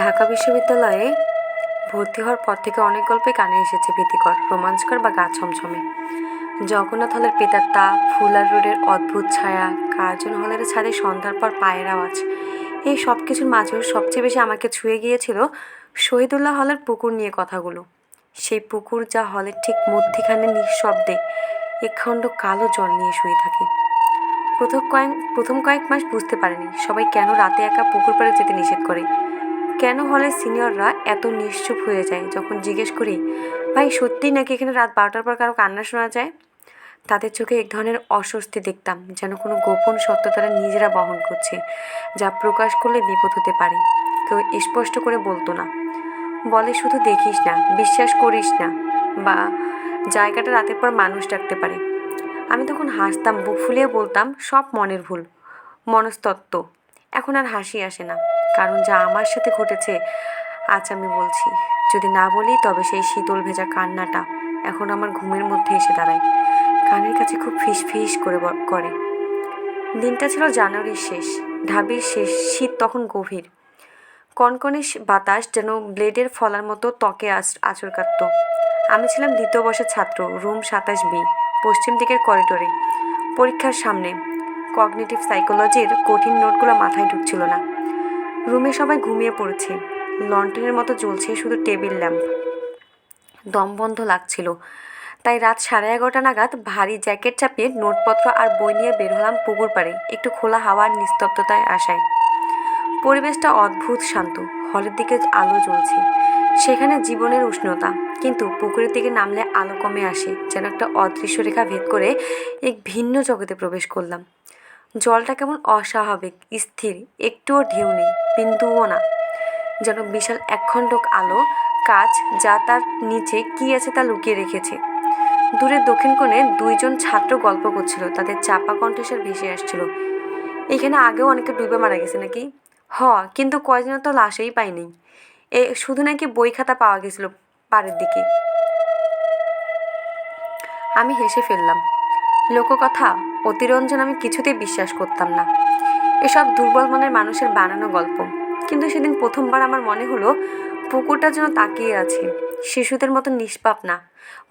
ঢাকা বিশ্ববিদ্যালয়ে ভর্তি হওয়ার পর থেকে অনেক গল্পই কানে এসেছে ভীতিকর, রোমাঞ্চকর বা গা ছমছমে। জগন্নাথ হলের পেতাত্তা ফুলার রোডের অদ্ভুত ছায়া, কার্জন হলের ছাদে সন্ধ্যার পর পায়ের আওয়াজ, এই সব কিছুর মাঝেও সবচেয়ে বেশি আমাকে ছুঁয়ে গিয়েছিল শহীদুল্লাহ হলের পুকুর নিয়ে কথাগুলো। সেই পুকুর যা হলের ঠিক মধ্যিখানে নিঃশব্দে একখণ্ড কালো জল নিয়ে শুয়ে থাকে। প্রথম কয়েক প্রথম কয়েক মাস বুঝতে পারেনি সবাই কেন রাতে একা পুকুর পাড়ে যেতে নিষেধ করে। কেন হলের সিনিয়ররা এত নিশ্চুপ হয়ে যায়? যখন জিজ্ঞেস করি, ভাই, সত্যিই নাকি এখানে রাত বারোটার পর কারও কান্না শোনা যায়? তাদের চোখে এক ধরনের অস্বস্তি দেখতাম, যেন কোনো গোপন সত্য তারা নিজেরা বহন করছে, যা প্রকাশ করলে বিপদ হতে পারে। কেউ স্পষ্ট করে বলতো না, বলে শুধু দেখিস না, বিশ্বাস করিস না, বা জায়গাটা রাতের পর মানুষ ডাকতে পারে। আমি তখন হাসতাম, বুক ফুলিয়ে বলতাম, সব মনের ভুল, মনস্তত্ত্ব, এখন আর হাসি আসে না। কারণ যা আমার সাথে ঘটেছে, আজ আমি বলছি। যদি না বলি, তবে সেই শীতল ভেজা কান্নাটা এখন আমার ঘুমের মধ্যে এসে দাঁড়ায়। কানের কাছে খুব ফিস ফিস করে করে। দিনটা ছিল জানুয়ারির শেষ। ঢাবির শেষ শীত তখন গভীর। কনকনে বাতাস যেন ব্লেডের ফলার মতো ত্বকে আচ- আঁচড় কাটত আমি ছিলাম দ্বিতীয় বর্ষের ছাত্র, রুম সাতাশ বি, পশ্চিম দিকের করিডোরে। পরীক্ষার সামনে। কগনিটিভ সাইকোলজির কঠিন নোটগুলো মাথায় ঢুকছিল না। রুমে সবাই ঘুমিয়ে পড়েছে। লন্ঠনের মতো জ্বলছে শুধু টেবিল ল্যাম্প। দম বন্ধ লাগছিল। তাই রাত সাড়ে এগারোটা নাগাদ ভারী জ্যাকেট চাপিয়ে নোটপত্র আর বই নিয়ে বের হলাম পুকুর পাড়ে, একটু খোলা হাওয়ার নিস্তব্ধতায় আসায় পরিবেশটা অদ্ভুত শান্ত, হলের দিকে আলো জ্বলছে। সেখানে জীবনের উষ্ণতা, কিন্তু পুকুরের দিকে নামলে আলো কমে আসে, যেন একটা অদৃশ্য রেখা ভেদ করে এক ভিন্ন জগতে প্রবেশ করলাম। জলটা কেমন অস্বাভাবিক, স্থির, একটুও ঢেউ নেই, বিন্দুও না। যেন বিশাল একখণ্ড আলো, কাজ, যা তার নিচে কি আছে তা লুকিয়ে রেখেছে। দূরে দক্ষিণ কোণে দুইজন ছাত্র গল্প করছিল, তাদের চাপা কণ্ঠস্বর ভেসে আসছিল। এখানে আগেও অনেকে ডুবে মারা গেছে নাকি? হ, কিন্তু কয়জন তো লাশেই পাইনি। এ, শুধু নাকি বই খাতা পাওয়া গেছিল পাড়ের দিকে। আমি হেসে ফেললাম। লোককথা, অতিরঞ্জন আমি কিছুতেই বিশ্বাস করতাম না। এসব দুর্বল মনের মানুষের বানানো গল্প। কিন্তু সেদিন প্রথমবার আমার মনে হলো, পুকুরটা যেন তাকিয়ে আছে। শিশুদের মতো নিষ্পাপ না,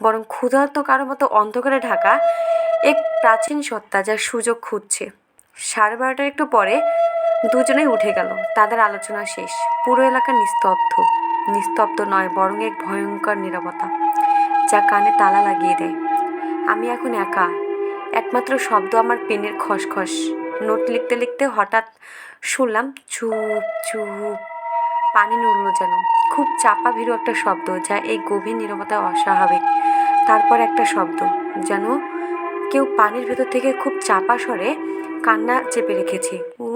বরং ক্ষুধার্ত কারও মতো অন্ধকারে ঢাকা এক প্রাচীন সত্তা যার সুযোগ খুঁজছে। সাড়ে বারোটার একটু পরে দুজনেই উঠে গেল। তাদের আলোচনা শেষ। পুরো এলাকা নিস্তব্ধ। নিস্তব্ধ নয়, বরং এক ভয়ঙ্কর নীরবতা, যা কানে তালা লাগিয়ে দেয়। আমি এখন একা। একমাত্র শব্দ আমার পেনের খসখস। নোট লিখতে লিখতে হঠাৎ শুনলাম চুপ চুপ, পানি নড়ল যেন। খুব চাপা ভীরু একটা শব্দ যা এই গভীর নীরবতায় অস্বাভাবিক। তারপর একটা শব্দ যেন কেউ পানির ভেতর থেকে খুব চাপা স্বরে কান্না চেপে রেখেছে। উ।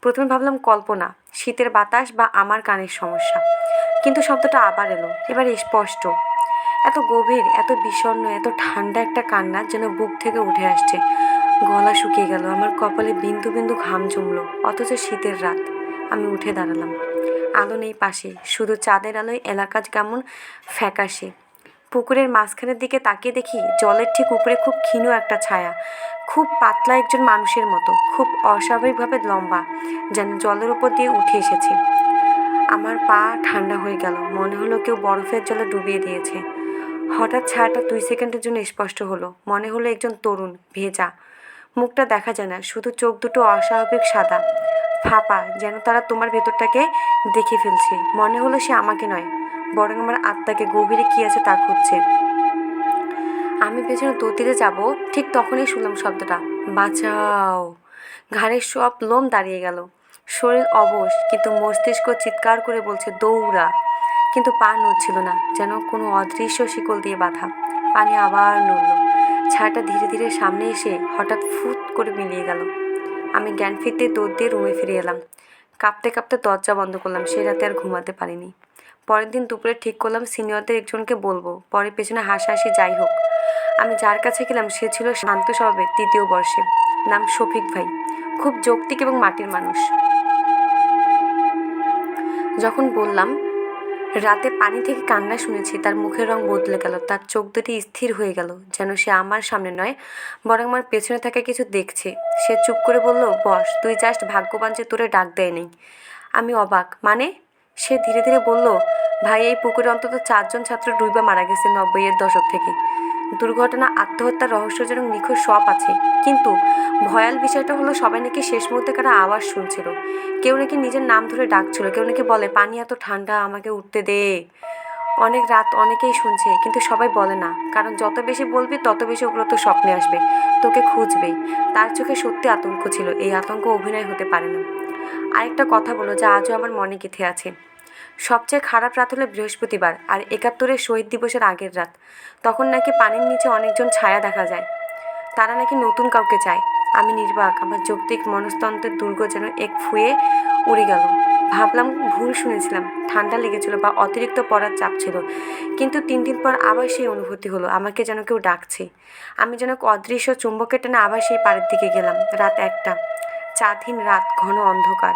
প্রথমে ভাবলাম কল্পনা, শীতের বাতাস বা আমার কানের সমস্যা। কিন্তু শব্দটা আবার এলো, এবার স্পষ্ট। এত গভীর, এত বিষণ্ণ, এত ঠান্ডা একটা কান্না যেন বুক থেকে উঠে আসছে। গলা শুকিয়ে গেল, আমার কপালে বিন্দু বিন্দু ঘাম জমলো, অথচ শীতের রাত। আমি উঠে দাঁড়ালাম। আলো নেই পাশে, শুধু চাঁদের আলোয় এলাকা কেমন ফ্যাকাশে। পুকুরের মাঝখানের দিকে তাকিয়ে দেখি, জলের ঠিক উপরে খুব ক্ষীণ একটা ছায়া। খুব পাতলা একজন মানুষের মতো, খুব অস্বাভাবিকভাবে লম্বা, যেন জলের উপর দিয়ে উঠে এসেছে। আমার পা ঠান্ডা হয়ে গেল, মনে হলো কেউ বরফের জলে ডুবিয়ে দিয়েছে। হঠাৎ ছায়াটা দুই সেকেন্ডের জন্য স্পষ্ট হলো। মনে হলো একজন তরুণ, ভেজা। মুখটা দেখা যায় না, শুধু চোখ দুটো অস্বাভাবিক সাদা। ফাঁপা, যেন তারা তোমার ভেতরটাকে দেখে ফেলছে। মনে হলো সে আমাকে নয়, বরং আমার আত্মাকে। গভীরে কী আছে তা খুঁজছে। আমি পেছনে দৌড়িতে যাব, ঠিক তখনই শুনলাম শব্দটা। বাঁচাও। ঘাড়ের সব লোম দাঁড়িয়ে গেল। শরীর অবশ, কিন্তু মস্তিষ্ক চিৎকার করে বলছে, দৌড়া। কিন্তু পা নড়ছিল না, যেন কোনো অদৃশ্য শিকল দিয়ে বাঁধা। পানি আবার নড়ল। ছায়াটা ধীরে ধীরে সামনে এসে হঠাৎ ফুট করে মিলিয়ে গেল। আমি জ্ঞান ফিরতে দৌড় দিয়ে রুমে ফিরে এলাম। কাঁপতে কাঁপতে দরজা বন্ধ করলাম, সে রাতে আর ঘুমাতে পারিনি। পরের দিন দুপুরে ঠিক করলাম, সিনিয়রদের একজনকে বলব, পরে পেছনে হাসাহাসি যাই হোক। আমি যার কাছে গেলাম, সে ছিল শান্ত স্বভাবের তৃতীয় বর্ষে। নাম শফিক ভাই। খুব যৌক্তিক এবং মাটির মানুষ। যখন বললাম রাতে পানি থেকে কান্না শুনেছি, তার মুখের রং বদলে গেল, তার চোখ দুটি স্থির হয়ে গেল, যেন সে আমার সামনে নয়, বরং আমার পেছনে থাকা কিছু দেখছে। সে চুপ করে বলল, বস, তুই জাস্ট ভাগ্যবান যে তোরে ডাক দেয় নেই আমি অবাক মানে? সে ধীরে ধীরে বলল, ভাই, এই পুকুরে অন্তত চারজন ছাত্র ডুইবা মারা গেছে নব্বইয়ের দশক থেকে। দুর্ঘটনা আত্মহত্যার রহস্যজনক নিখোঁজ সব আছে। কিন্তু ভয়াল বিষয়টা হলো সবাই নাকি শেষ মুহূর্তে কারও আওয়াজ শুনছিল। কেউ নাকি নিজের নাম ধরে ডাকছিল, কেউ নাকি বলে, পানি এত ঠান্ডা, আমাকে উঠতে দে। অনেক রাত অনেকেই শুনছে, কিন্তু সবাই বলে না। কারণ যত বেশি বলবি, তত বেশি ওগুলো তো স্বপ্নে আসবে। তোকে খুঁজবেই। তার চোখে সত্যি আতঙ্ক ছিল, এই আতঙ্ক অভিনয় হতে পারে না। আরেকটা কথা বলো, যা আজও আমার মনে গেঁথে আছে। সবচেয়ে খারাপ রাত হলো বৃহস্পতিবার আর একাত্তরের শহীদ দিবসের আগের রাত। তখন নাকি পানির নিচে অনেকজন ছায়া দেখা যায়। তারা নাকি নতুন কাউকে চায়। আমি নির্বাক, আমার যৌক্তিক মনস্তন্ত্রের দুর্গ যেন এক ফুয়ে উড়ে গেল। ভাবলাম ভুল শুনেছিলাম, ঠান্ডা লেগেছিল বা অতিরিক্ত পড়ার চাপ ছিল। কিন্তু তিন দিন পর আবার সেই অনুভূতি হলো, আমাকে যেন কেউ ডাকছে। আমি যেন অদৃশ্য চুম্বকের টেনে আবার সেই পাড়ের দিকে গেলাম, রাত একটা। চাঁদহীন রাত, ঘন অন্ধকার।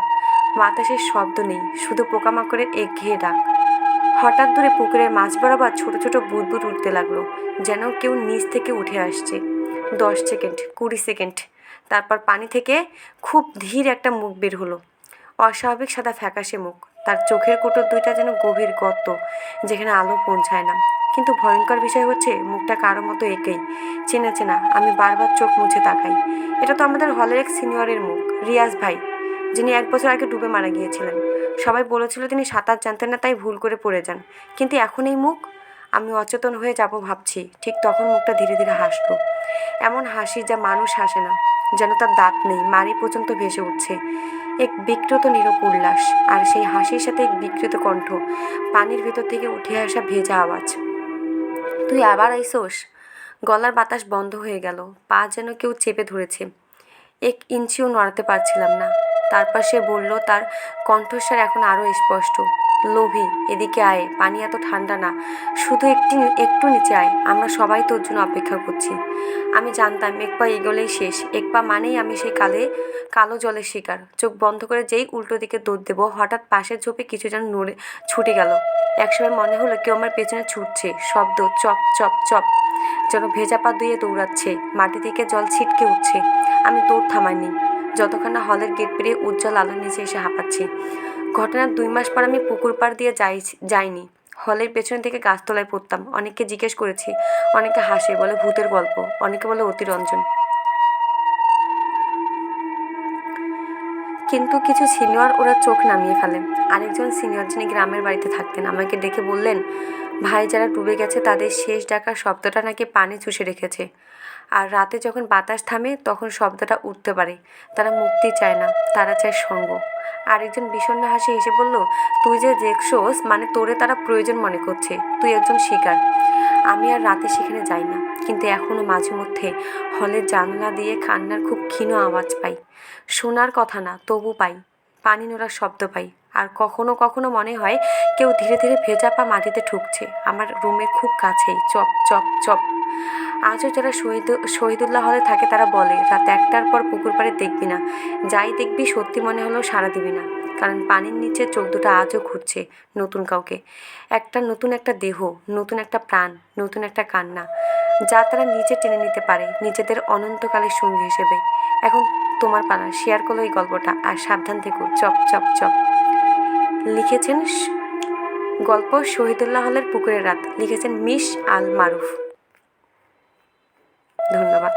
বাতাসের শব্দ নেই, শুধু পোকামাকড়ের একঘেয়ে ডাক। হঠাৎ দূরে পুকুরের মাছ বরাবর ছোট ছোট বুদবুদ উঠতে লাগল, যেন কেউ নিচ থেকে উঠে আসছে। দশ সেকেন্ড, কুড়ি সেকেন্ড। তারপর পানি থেকে খুব ধীর একটা মুখ বের হলো। অস্বাভাবিক সাদা ফ্যাকাশে মুখ। তার চোখের কোটর দুইটা যেন গভীর গর্ত, যেখানে আলো পৌঁছায় না। কিন্তু ভয়ঙ্কর বিষয় হচ্ছে, মুখটা কারও মতো একেই। চেনা চেনা, আমি বারবার চোখ মুছে তাকাই। এটা তো আমাদের হলের এক সিনিয়রের মুখ। রিয়াজ ভাই যিনি এক বছর আগে ডুবে মারা গিয়েছিলেন। সবাই বলেছিল তিনি সাঁতার জানতেন না, তাই ভুল করে পড়ে যান। কিন্তু এখন এই মুখ? আমি অচেতন হয়ে যাব ভাবছি। ঠিক তখন মুখটা ধীরে ধীরে হাসলো। এমন হাসি যা মানুষ হাসে না, যেন তার দাঁত নেই, মারি পর্যন্ত ভেসে উঠছে। এক বিকৃত নীরব উল্লাস, আর সেই হাসির সাথে এক বিকৃত কণ্ঠ, পানির ভেতর থেকে উঠে আসা ভেজা আওয়াজ। তুই আবার আইসোস? গলার বাতাস বন্ধ হয়ে গেল, পা যেন কেউ চেপে ধরেছে। এক ইঞ্চিও নড়াতে পারছিলাম না। তারপর সে বলল, তার কণ্ঠস্বর এখন আরও স্পষ্ট। লোভী, এদিকে আয়, পানি এত ঠান্ডা না। শুধু একটি, একটু নিচে আয়, আমরা সবাই তোর জন্য অপেক্ষা করছি। আমি জানতাম, এক পা এগোলেই শেষ, এক পা মানেই আমি সেই কালে, কালো জলের শিকার। চোখ বন্ধ করে যেই উল্টো দিকে দৌড় দেবো, হঠাৎ পাশের ঝোপে কিছু যেন নড়ে, ছুটে গেল। একসময় মনে হলো কেউ আমার পেছনে ছুটছে, শব্দ, চপ চপ চপ, যেন ভেজা পা ধুয়ে দৌড়াচ্ছে, মাটি থেকে জল ছিটকে উঠছে। আমি দৌড় থামাইনি। যতক্ষণ না হলের গেট পেরিয়ে উজ্জ্বল আলোর নিচে এসে হাঁপাচ্ছি। ঘটনার দুই মাস পর আমি পুকুর পাড় দিয়ে যাই, যাইনি। হলের পেছনের দিকে গাছতলায় পড়তাম। অনেককে জিজ্ঞেস করেছি, অনেকে হাসে, বলে ভূতের গল্প, অনেকে বলে অতিরঞ্জন। কিন্তু কিছু সিনিয়র ওরা চোখ নামিয়ে ফেলে আরেকজন সিনিয়র যিনি গ্রামের বাড়িতে থাকতেন, আমাকে দেখে বললেন, ভাই, যারা ডুবে গেছে, তাদের শেষ ডাকার শব্দটা নাকি পানি চুষে রেখেছে। আর রাতে যখন বাতাস থামে, তখন শব্দটা উঠতে পারে। তারা মুক্তি চায় না, তারা চায় সঙ্গ। আরেকজন বিষণ্ণ হাসি এসে বলল, তুই যে দেখছোস মানে তোরে তারা প্রয়োজন মনে করছে। তুই একজন শিকার। আমি আর রাতে সেখানে যাই না। কিন্তু এখনও মাঝে মধ্যে হলের জানলা দিয়ে কান্নার খুব ক্ষীণ আওয়াজ পাই। শোনার কথা না, তবু পাই। পানি নোড়ার শব্দ পাই। আর কখনো কখনো মনে হয়, কেউ ধীরে ধীরে ভেজা পা মাটিতে ঠুকছে। আমার রুমের খুব কাছেই, চপ চপ চপ। আজও যারা শহীদ, শহীদুল্লাহ হলে থাকে তারা বলে, রাত একটার পর পুকুর পাড়ে দেখবি না। যাই দেখবি সত্যি মনে হলেও সাড়া দিবি না। কারণ পানির নিচে চোখ দুটো আজও ঘুরছে নতুন কাউকে। একটা নতুন একটা দেহ, নতুন একটা প্রাণ, নতুন একটা কান্না, যা তারা নিজে টেনে নিতে পারে নিজেদের অনন্তকালের সঙ্গী হিসেবে। এখন তোমার পালা শেয়ার করল এই গল্পটা আর সাবধান থেকো, চপ চপ চপ। লিখেছেন গল্প শহীদুল্লাহ হলের পুকুরের রাত। লিখেছেন মিস আল মারুফ ধন্যবাদ।